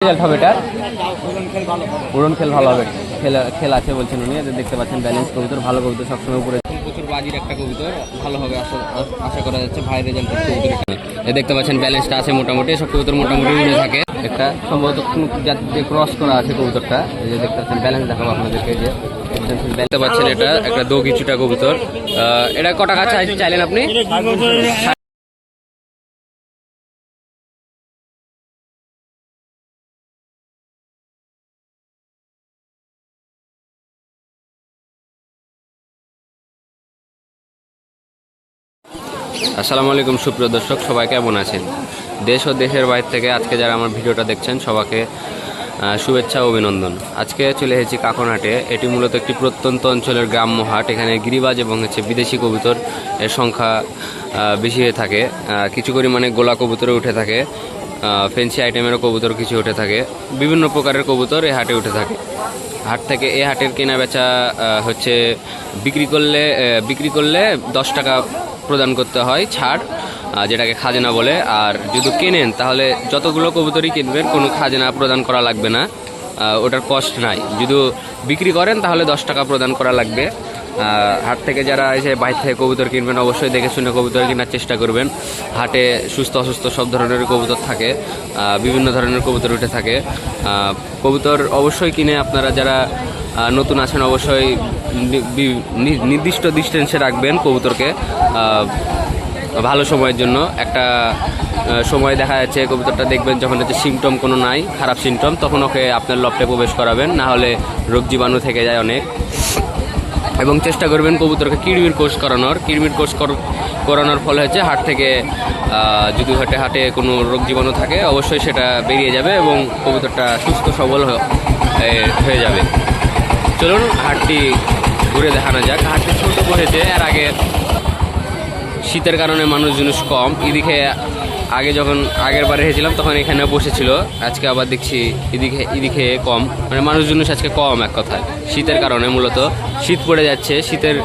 Result হবে এটা উড়ন খেল ভালো হবে। খেলা খেল আছে বলছেন উনি দেখতে পাচ্ছেন ব্যালেন্স কবুতর ভালো কবুতর সবসময় উপরে। প্রচুর বাজির একটা কবুতর ভালো হবে আশা করা যাচ্ছে ভাই রেজাল্ট কবুতর এ দেখতে পাচ্ছেন ব্যালেন্সটা আছে মোটামুটি সব কবুতর মোটামুটি উড়ে থাকে। একটা সম্ভবত দিয়ে ক্রস করা আছে কবুতরটা। এই যে দেখতে পাচ্ছেন ব্যালেন্স দেখাবো আপনাদেরকে যে দেখতে পাচ্ছেন এটা একটা দো কিছুটা কবুতর। আহ, এটা ক টাকা চাই- চাইলেন আপনি? আসসালামু আলাইকুম, সুপ্রিয় দর্শক, সবাই কেমন আছেন? দেশ ও দেশের বাইরে থেকে আজকে যারা আমার ভিডিওটা দেখছেন, সবাইকে শুভেচ্ছা অভিনন্দন। আজকে চলে এসেছি কাকনহাটে এটি মূলত একটি প্রত্যন্ত অঞ্চলের গ্রাম্য হাট। এখানে গিরিবাজ এবং হচ্ছে বিদেশি কবুতর এর সংখ্যা বেশি হয়ে থাকে। কিছু পরিমাণে গোলা কবুতরও উঠে থাকে। ফেন্সি আইটেমেরও কবুতর কিছু উঠে থাকে। বিভিন্ন প্রকারের কবুতর এই হাটে উঠে থাকে। হাট থেকে এ হাটের কেনা বেচা হচ্ছে বিক্রি করলে বিক্রি করলে দশ টাকা প্রদান করতে হয় ছাড় যেটাকে খাজনা বলে। আর যদি কেনেন, তাহলে যতগুলো কবুতরই কিনবেন, কোনো খাজনা প্রদান করা লাগবে না। ওটার কষ্ট নাই। যদি বিক্রি করেন, তাহলে দশ টাকা প্রদান করা লাগবে। হাট থেকে যারা এসে বাইরে থেকে কবুতর কিনবেন, অবশ্যই দেখে শুনে কবুতর কেনার চেষ্টা করবেন। হাটে সুস্থ অসুস্থ সব ধরনের কবুতর থাকে বিভিন্ন ধরনের কবুতর উঠে থাকে। কবুতর অবশ্যই কিনে আপনারা যারা নতুন আছেন, অবশ্যই নির্দিষ্ট ডিস্টেন্সে রাখবেন কবুতরকে। ভালো সময়ের জন্য। একটা সময় দেখা যাচ্ছে কবুতরটা দেখবেন যখন হচ্ছে সিমটম কোনো নাই, খারাপ সিমটম তখন ওকে আপনার লপটে প্রবেশ করাবেন। না হলে রোগ জীবাণু থেকে যায় অনেক। এবং চেষ্টা করবেন কবুতরকে কিড়মির কোষ করানোর। কিড়মির কোষ কর- করানোর ফলে হচ্ছে হাট থেকে যদি হাটে হাটে কোনো রোগ জীবাণু থাকে, অবশ্যই সেটা বেরিয়ে যাবে এবং কবুতরটা সুস্থ, সবল হয়ে যাবে। চলুন হাটটি ঘুরে দেখানো যাক। হাটটি ছোট বসেছে এর আগে শীতের কারণে মানুষ জিনিস কম। এদিকে আগে যখন আগের বারে এসেছিলাম, তখন এখানে বসেছিল। আজকে আবার দেখছি এদিকে এদিকে কম। মানে মানুষ জিনিস আজকে কম এক কথায়। শীতের কারণে মূলত। শীত পড়ে যাচ্ছে। শীতের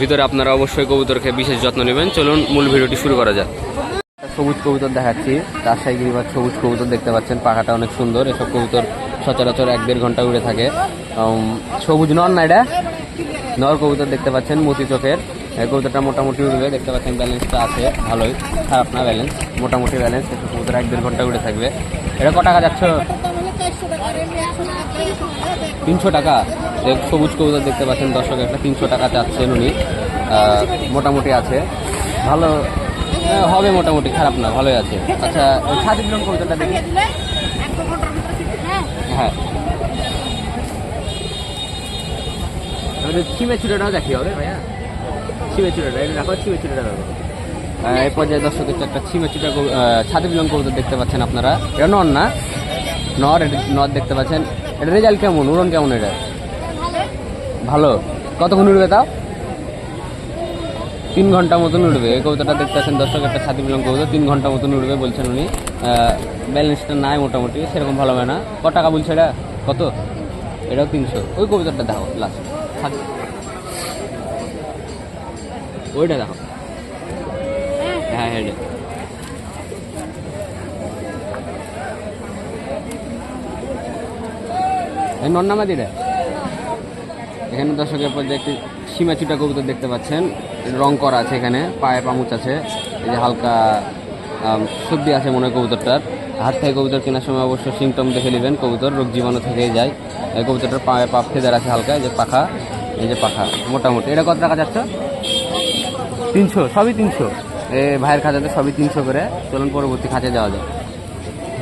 ভিতরে আপনারা অবশ্যই কবুতরকে বিশেষ যত্ন নেবেন। চলুন মূল ভিডিওটি শুরু করা যাক। সবুজ কবুতর দেখাচ্ছি। তার রাজশাহী গিরিবাজ সবুজ কবুতর দেখতে পাচ্ছেন। পাখাটা অনেক সুন্দর। এসব কবুতর সচরাচর এক দেড় ঘণ্টা উড়ে থাকে। সবুজ নর না এটা? নর কবুতর দেখতে পাচ্ছেন। মতি চোখের। কবুতরটা মোটামুটি উঠবে দেখতে পাচ্ছেন ব্যালেন্সটা আছে, ভালোই। খারাপ না ব্যালেন্স? মোটামুটি ব্যালেন্স কবুতর এক দেড় ঘণ্টা উড়ে থাকবে। এটা ক টাকা যাচ্ছ? তিনশো টাকা। সবুজ কবুতর দেখতে পাচ্ছেন দর্শক, একটা তিনশো টাকা চাচ্ছেন উনি। মোটামুটি আছে। ভালো হবে মোটামুটি, খারাপ না, ভালোই আছে। আচ্ছা ছাদের রং কবুতরটা দেখি। হ্যাঁ। ছিমে চুড়োটাও দেখি, হবে ভাইয়া? ছিমে চুড়োটা এটা দেখো ছিমে এই পর্যায়ে দর্শক হচ্ছে একটা ছিমে চুটা ছাদের বিলং কবুতর দেখতে পাচ্ছেন আপনারা। এটা নন না? নর, এটা নর দেখতে পাচ্ছেন। এটা রেজাল্ট কেমন? উড়ন কেমন এটা? ভালো। কতক্ষণ উড়বে তাও? তিন ঘণ্টা মতন উঠবে এই কবিতাটা দেখতে পাচ্ছেন দর্শক, একটা ছাতি বিলং কবিতা তিন ঘণ্টা মতন উঠবে বলছেন উনি। ব্যালেন্সটা নাই মোটামুটি, সেরকম ভালো হয় না। ক টাকা বলছে এটা? কত? এটাও তিনশো। ওই কবিতাটা দেখো লাস্ট ওইটা দেখো। হ্যাঁ। হ্যাঁ এটা। এই নন্নামা দিটা এখানে দর্শকের পর্যায়ে একটি সীমাচুটা কবুতর দেখতে পাচ্ছেন। রং করা আছে এখানে পায়ে পামুচ আছে। এই যে হালকা সর্দি আছে মনে হয় কবুতরটার। হাত থেকে কবুতর কেনার সময় অবশ্য সিমটম দেখে নেবেন। কবুতর রোগ জীবাণু থেকেই যায়। এই কবুতরটার পায়ে পা ফেদার আছে হালকা এই যে পাখা এই যে পাখা মোটামুটি। এটা কত টাকা যাচ্ছে তিনশো সবই তিনশো। এ ভাইয়ের খাঁচাতে সবই তিনশো করে। চলুন পরবর্তী খাতে যাওয়া যায়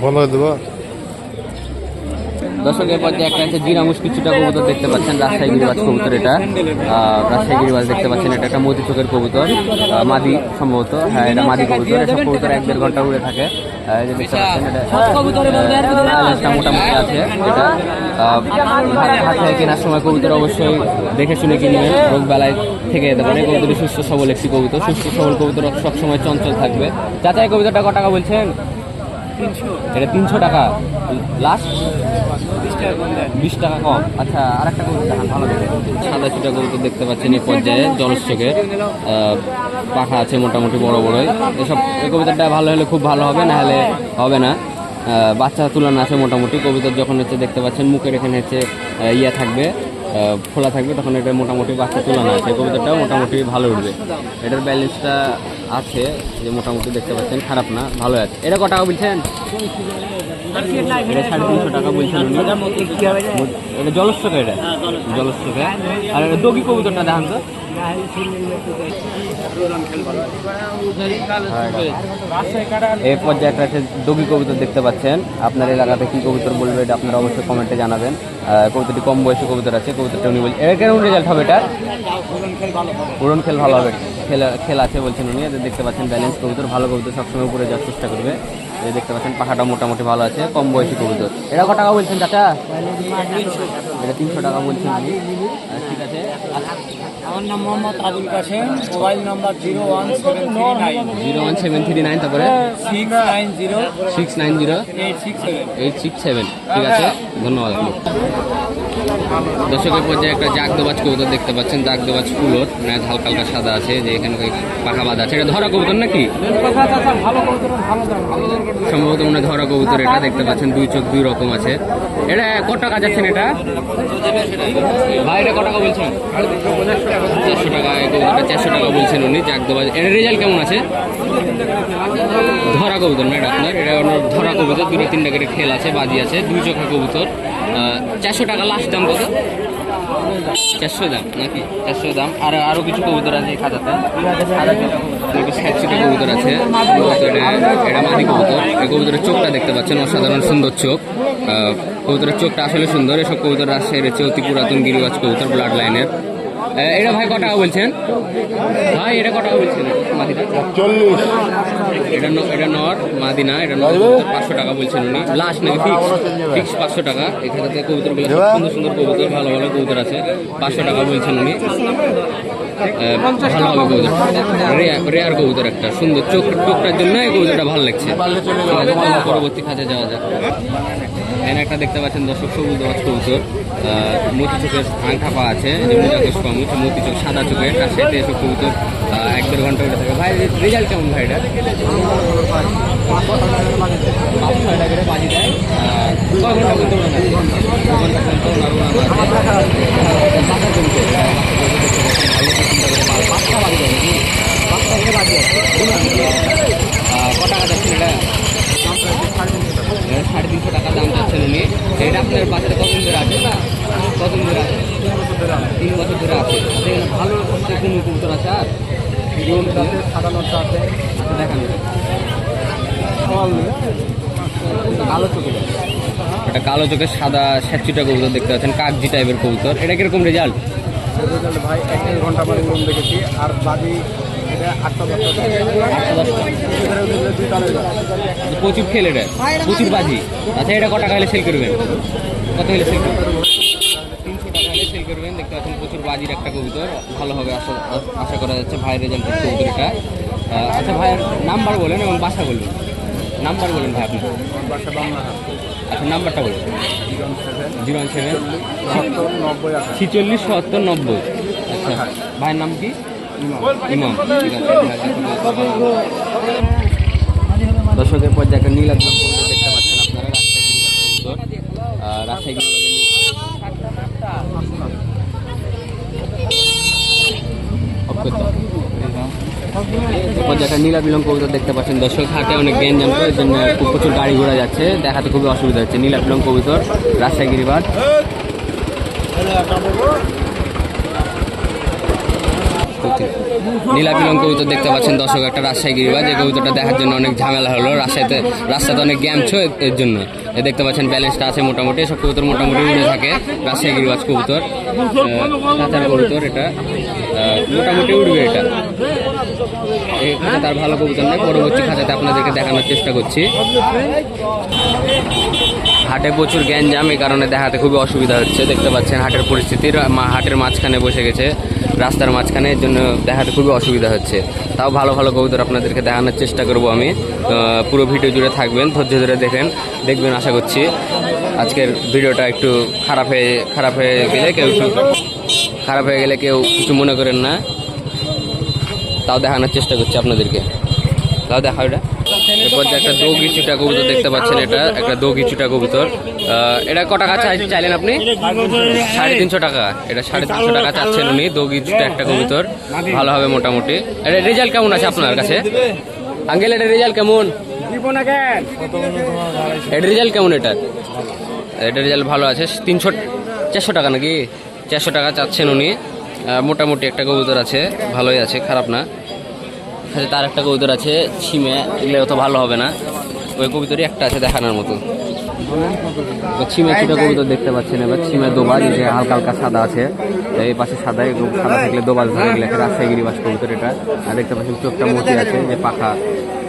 বলো দেবো। দর্শকের পর্যায়ে একটা আছে জিরামুস কিছুটা কবুতর দেখতে পাচ্ছেন রাজশাহী গিরিবাজ কবুতর এটা। রাজশাহী গিরিবাজ দেখতে পাচ্ছেন এটা একটা মতি চোখের কবুতর মাদি সম্ভবত। হ্যাঁ এটা মাদি কবুতর এসব কবুতর এক দেড় ঘণ্টা উড়ে থাকে। দেখতে পাচ্ছেন এটা মোটামুটি আছে এটা হাত- থেকে কেনার সময় কবুতর অবশ্যই দেখে শুনে কিনবেন রোগ বেলায় থেকে যেতে পারে কবুতর সুস্থ সবল একটি কবুতর সুস্থ সবল কবুতর সবসময় চঞ্চল থাকবে। চাচা এই কবুতরটা ক টাকা বলছেন? এটা তিনশো টাকা। লাস্ট? বিশ টাকা কম। সাদা ছুটা কবুতর দেখতে পাচ্ছেন এই পর্যায়ে জলস্বকের পাখা আছে মোটামুটি বড় বড়ই। এসব এই কবিতাটা ভালো হলে খুব ভালো হবে, না হলে হবে না। বাচ্চা তুলনা আছে মোটামুটি। কবিতার যখন হচ্ছে দেখতে পাচ্ছেন, মুখের এখানে হচ্ছে ইয়া থাকবে। খোলা থাকবে, তখন এটা মোটামুটি বাচ্চা তুলানো আছে। কবিতাটা মোটামুটি ভালো উঠবে। এটার ব্যালেন্সটা আছে, যে মোটামুটি দেখতে পাচ্ছেন, খারাপ না, ভালো আছে। এটা ক টাকা বলছেন সাড়ে তিনশো টাকা বলছেন এটা জলস্রোকা এটা জলস্রোকা আর এটা দগি কবুতরটা দেখান তো। এই পর্যায়ে একটা আছে দগি কবুতর দেখতে পাচ্ছেন। আপনার এলাকাতে কি কবুতর বলবে এটা আপনারা অবশ্যই কমেন্টে জানাবেন। কবুতরটি কম বয়সী কবুতর আছে, কবুতরটা উনি বলছেন এটা কেমন রেজাল্ট হবে এটা উড়ন খেল ভালো হবে। খেলা, খেল আছে বলছেন উনি দেখতে পাচ্ছেন ব্যালেন্স কবুতর, ভালো কবুতর সবসময় উপরে যাওয়ার চেষ্টা করবে। দেখতে পাচ্ছেন পাখাটা মোটামুটি ভালো আছে, কম বয়সী কবুতর। এটা কত টাকা বলছেন চাচা? এটা তিনশো টাকা বলছেন ঠিক আছে। আমার নাম Mohammad Abul Kashem mobile number zero one seven three nine. Zero one seven three nine তারপরে? Six nine zero. Six nine zero. Eight six seven. Eight six seven. ঠিক আছে ধন্যবাদ আপনি। দর্শকের পর্যায়ে একটা জাগদোবাজ কবুতর দেখতে পাচ্ছেন, জাগদোবাজ ম্যাচ হালকা হালকা সাদা আছে, যে এখানে পাখা বাঁধা আছে। এটা ধরা কবুতর নাকি? সম্ভবত মনে ধরা কবুতর এটা, দেখতে পাচ্ছেন, দুই চোখ দুই রকম আছে। এটা কত টাকা যাচ্ছেন এটা? ভাই, এটা বলছেন? চারশো টাকা চারশো টাকা বলছেন উনি, জাগদোবাজ। এর রেজাল্ট কেমন আছে? ধরা কবুতর না এটা আপনার, এটা ধরা কবুতর, দুটো তিনটা করে খেল আছে, বাজি আছে, দুই চোখা কবুতর। চারশো টাকা লাস্ট দাম কত চারশো দাম নাকি? চারশো দাম। আর আরও কিছু কবুতর আছে খাতাতে। কবুতর আছে। এটা মাদি কবুতর। এই কবুতরের চোখটা দেখতে পাচ্ছেন, অসাধারণ সুন্দর চোখ। কবুতরের চোখটা আসলে সুন্দর। এসব কবুতর রাজশাহীর হচ্ছে অতি পুরাতন গিরিবাজ কবুতর ব্লাড লাইনের এটা ভাই কটা টাকা বলছেন? ভাই এটা কটা টাকা বলছেন? মাদিনা। চল্লিশ। এটা ন- এটা নর মাদিনা এটা নর পাঁচশো টাকা বলছেন উনি। লাস্ট নাকি ফিক্স ফিক্স পাঁচশো টাকা। এখানে কবুতরগুলো সুন্দর সুন্দর কবুতর ভালো ভালো কবুতর আছে। পাঁচশো টাকা বলছেন উনি। ভালো হবে কবুতর রেয়ার কবুতর একটা সুন্দর চোখ চোখটার জন্য এই কবুতরটা ভালো লাগছে। পরবর্তী খাতে যাওয়া যাক। এখানে একটা দেখতে পাচ্ছেন দর্শক, সবুজ দেওয়াজ কবুতর মতি চোখের আংটা পা আছে যে মুজাকেশ পামুচ মতি চোখ সাদা চোখের তার সাথে এসব কবুতর। এক দেড় ঘণ্টা উঠে থাকে। ভাই রেজাল্ট কেমন ভাই এটা? বাজি দেয় ঘণ্টা ঘণ্টা পর্যন্ত ওড়ানো আছে। বাসা জমছে। ভালো করে চিন্তা করে পা- পাঁচটা বাজি দেয় নাকি? পাঁচটা করে বাজি আছে। বুঝলাম কি? আহ, ক টাকা যাচ্ছে এটা? এটা সাড়ে তিনশো টাকা দাম যাচ্ছেন উনি এটা আপনার বাচ্চাটা কতদিন ধরে আছে কতদিন ধরে আছে তিন বছর ধরে আছে দেখেন ভালো যে কোনো কবুতর আছে আর সাধারণত আছে আচ্ছা দেখান কালো চোখের এটা কালো চোখের সাদা স্যাচুটা কবুতর দেখতে পাচ্ছেন কাকজি টাইপের কবুতর। এটা কীরকম রেজাল্ট ভাই এক ঘণ্টা পরে উড়ন দেখেছি আর এটা আটটা প্রচুর খেলে এটা প্রচুর বাজি। আচ্ছা এটা কটা হলে সেল করবেন? কত হলে সেল করবেন তিনশো টাকা হলে সেল করবেন দেখতে পাচ্ছেন একটা কবুতর ভালো হবে আশা আশা করা যাচ্ছে ভাইয়ের রেজাল্ট কবুতর এটা আচ্ছা ভাইয়ের নাম্বার বলেন এবং বাসা বলবেন নাম্বার বলেন ভাই আপনি বাসা বাংলা। আচ্ছা নাম্বারটা বলুন। Zero one seven. ছিচল্লিশ সত্তর নব্বই। আচ্ছা ভাইয়ের নাম কি? ইমাম দর্শকের পর্যায়ে একটা নীল একদম দেখতে পাচ্ছেন আপনারা রাজশাহী গিরিবাজ কবুতর আহ, রাজশাহী গিরিবাজের Off করতে হবে। এরপর যেটা নীলা বিলং কবুতর দেখতে পাচ্ছেন, দর্শক, হাটে অনেক গ্যাঞ্জাম তো এর জন্য খুব প্রচুর গাড়ি ঘোড়া যাচ্ছে। দেখাতে খুবই অসুবিধা হচ্ছে। নীলা বিলং কবুতর, রাজশাহী গিরিবাজ। নীলা বিলং কবুতর দেখতে পাচ্ছেন দর্শক, একটা রাজশাহী গিরিবাজ। এই কবুতরটা দেখার জন্য অনেক ঝামেলা হলো। রাজশাহীতে, রাস্তাতে অনেক গ্যাম ছো এর জন্য। এ দেখতে পাচ্ছেন ব্যালেন্সটা আছে মোটামুটি। সব কবুতর মোটামুটি উড়ে থাকে। রাজশাহী গিরিবাজ কবুতর। কবুতর এটা। মোটামুটি উঠবে এটা। তার ভালো কবুতর নয়। পরবর্তী খাঁচাতে আপনাদেরকে দেখানোর চেষ্টা করছি। হাটে প্রচুর গ্যাঞ্জাম এই কারণে দেখাতে খুবই অসুবিধা হচ্ছে। দেখতে পাচ্ছেন হাটের পরিস্থিতি। মা- হাটের মাঝখানে বসে গেছে। রাস্তার মাঝখানে, এর জন্য দেখাতে খুবই অসুবিধা হচ্ছে। তাও ভালো ভালো কবুতর আপনাদেরকে দেখানোর চেষ্টা করব আমি। পুরো ভিডিও জুড়ে থাকবেন, ধৈর্য ধরে দেখেন, দেখবেন আশা করছি। আজকের ভিডিওটা একটু খারাপ হয়ে খারাপ হয়ে গেলে কেউ একটু, খারাপ হয়ে গেলে কেউ কিছু মনে করেন না। তাও দেখানোর চেষ্টা করছি আপনাদেরকে। তাও দেখা ওটা এরপর যে একটা দৌগি চুটা কবুতর দেখতে পাচ্ছেন এটা, একটা দৌগি চুটা কবুতর। এটা ক টাকা চাই- চাইলেন আপনি? সাড়ে তিনশো টাকা। এটা সাড়ে তিনশো টাকা চাচ্ছেন উনি, দৌগি চুটা একটা কবুতর। ভালো হবে মোটামুটি। এটা রেজাল্ট কেমন আছে আপনার কাছে? আঙ্কেল, এটা রেজাল্ট কেমন? এটা রেজাল্ট কেমন এটা? এটা রেজাল্ট ভালো আছে। তিনশো, চারশো টাকা নাকি? চারশো টাকা চাচ্ছেন উনি। মোটামুটি একটা কবুতর আছে। ভালোই আছে, খারাপ না। সাথে তার একটা কবিতর আছে ছিমে। এগুলো অত ভালো হবে না। ওই কবুতরই একটা আছে দেখানোর মতো। ছিমে ছোটো কবুতর দেখতে পাচ্ছেন এবার। ছিমে দোবাজ যে হালকা হালকা সাদা আছে। এই পাশে সাদা সাদা থাকলে দোবাজ ধরে একটা রাজশাহী গিরিবাস কবুতর এটা। আর দেখতে পাচ্ছেন চোখটা মতি আছে যে পাখা।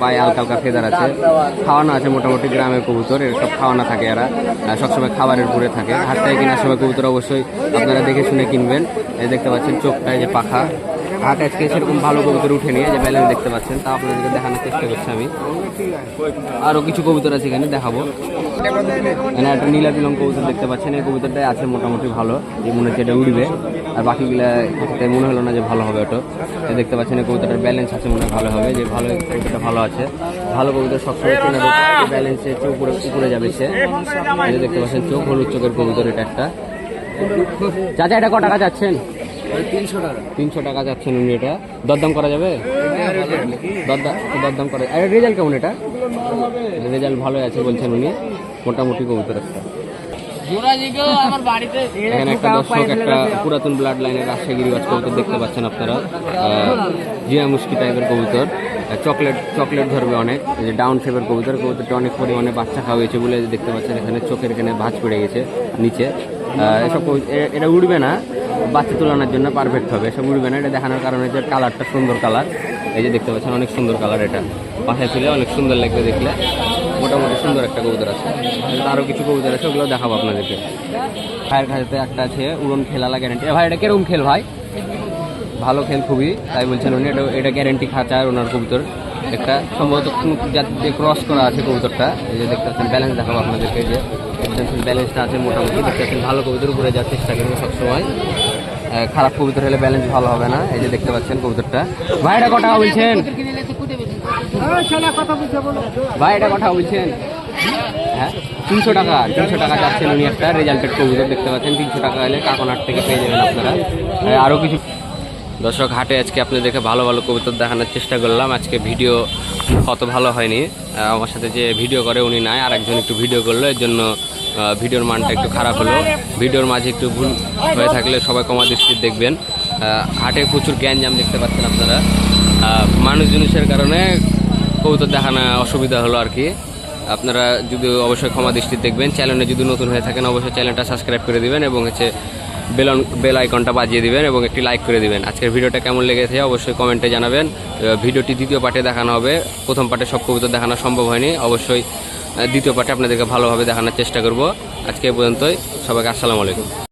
পায়ে হালকা হালকা ফেদার আছে। খাওয়ানো আছে মোটামুটি গ্রামের কবুতর এর সব খাওয়ানো থাকে এরা। সবসময় খাবারের উপরে থাকে। হাট থেকে কেনার সময় কবুতর অবশ্যই আপনারা দেখে শুনে কিনবেন। এই দেখতে পাচ্ছেন চোখটায় যে পাখা। হাট আজকে সেরকম ভালো কবুতর উঠে নিয়ে যে ব্যালেন্স দেখতে পাচ্ছেন, তা আপনাদেরকে দেখানোর চেষ্টা করছি আমি। আরও কিছু কবুতর আছে এখানে, দেখাবো। এখানে একটা নীলা তিলং কবুতর দেখতে পাচ্ছেন, এই কবুতরটাই আছে মোটামুটি ভালো যে মনে হচ্ছে এটা উঠবে আর বাকিগুলা ক্ষেত্রে মনে হলো না যে ভালো হবে ওটা। দেখতে পাচ্ছেন, এই কবুতরটার ব্যালেন্স আছে মনে ভালো হবে, যে ভালো কবুতরটা ভালো আছে। ভালো কবুতর সবসময় চেনা ব্যালেন্সে চোখ উপরে উপরে যাবে সে। দেখতে পাচ্ছেন, চোখ হলুদ চোখের কবুতর এটা একটা। চাচা, এটা ক টাকা যাচ্ছেন? তিনশো টাকা। তিনশো টাকা যাচ্ছেন উনি এটা। দরদাম করা যাবে? দরদাম করা আর রেজাল্ট কেমন এটা? রেজাল্ট ভালোই আছে বলছেন উনি মোটামুটি কবুতর একটা এখানে একটা দর্শক একটা পুরাতন ব্লাড লাইনের রাজশাহী গিরিবাজ কবুতর দেখতে পাচ্ছেন আপনারা। আহ, জিয়া মুশকি টাইপের কবুতর। চকলেট চকলেট ধরবে অনেক। যে ডাউন শেপের কবুতর কবুতরটা অনেক পরিমাণে বাচ্চা খাওয়াইছে বলে দেখতে পাচ্ছেন। এখানে চোখের এখানে ভাঁজ পড়ে গেছে নিচে। এসব কবু- এ- এটা উড়বে না। বাচ্চা তোলানোর জন্য পারফেক্ট হবে। এসব উড়বে না, এটা দেখানোর কারণে যে কালারটা সুন্দর কালার এই যে দেখতে পাচ্ছেন, অনেক সুন্দর কালার এটা। পাশে ছিল অনেক সুন্দর লাগবে দেখলে। মোটামুটি সুন্দর একটা কবুতর আছে। আরও কিছু কবুতর আছে, ওগুলো দেখাবো আপনাদেরকে। ভাইয়ের কাছে একটা আছে, উড়ন খেলালা গ্যারেন্টি ভাই, এটা কীরকম খেল ভাই? ভালো খেল খুবই, তাই বলছেন উনি। এটা এটা গ্যারেন্টি খাঁচা ওনার কবুতর। একটা সম্ভবত জাতিতে ক্রস করা আছে কবুতরটা। এই যে দেখতে পাচ্ছেন ব্যালেন্স দেখাবো আপনাদেরকে যে ব্যালেন্সটা আছে মোটামুটি। দেখতে পাচ্ছেন, ভালো কবুতর উপরে যাওয়ার চেষ্টা করব সবসময়। খারাপ কবুতর হলে ব্যালেন্স ভালো হবে না। এই যে দেখতে পাচ্ছেন কবুতরটা। ভাই, এটা কথা বলছেন? ভাই, এটা কথা বলছেন? হ্যাঁ? তিনশো টাকা তিনশো টাকা যাচ্ছেন উনি একটা রেজাল্টেড কবুতর দেখতে পাচ্ছেন। তিনশো টাকা হলে কাকনাট থেকে পেয়ে যাবেন আপনারা। আরও কিছু দর্শক, হাটে আজকে আপনাদেরকে ভালো ভালো কবুতর দেখানোর চেষ্টা করলাম। আজকে ভিডিও অত ভালো হয়নি। আমার সাথে যে ভিডিও করে উনি নাই আর একজন একটু ভিডিও করল, এর জন্য ভিডিওর মানটা একটু খারাপ হলো। ভিডিওর মাঝে একটু ভুল হয়ে থাকলে সবাই কমা দৃষ্টিতে দেখবেন। হাটে প্রচুর গ্যাঞ্জাম দেখতে পাচ্ছেন আপনারা। মানুষ জিনিসের কারণে কবুতর দেখানো অসুবিধা হলো আর কি। আপনারা যদি অবশ্যই ক্ষমা দৃষ্টি দেখবেন চ্যানেলে যদি নতুন হয়ে থাকেন, অবশ্যই চ্যানেলটা সাবস্ক্রাইব করে দিবেন এবং হচ্ছে বেল বেল আইকনটা বাজিয়ে দিবেন এবং একটি লাইক করে দিবেন। আজকের ভিডিওটা কেমন লেগেছে অবশ্যই কমেন্টে জানাবেন। ভিডিওটি দ্বিতীয় পার্টে দেখানো হবে। প্রথম পার্টে সব কবিতা দেখানো সম্ভব হয়নি। অবশ্যই দ্বিতীয় পার্টে আপনাদেরকে ভালোভাবে দেখানোর চেষ্টা করব। আজকে পর্যন্তই। সবাইকে আসসালামু আলাইকুম।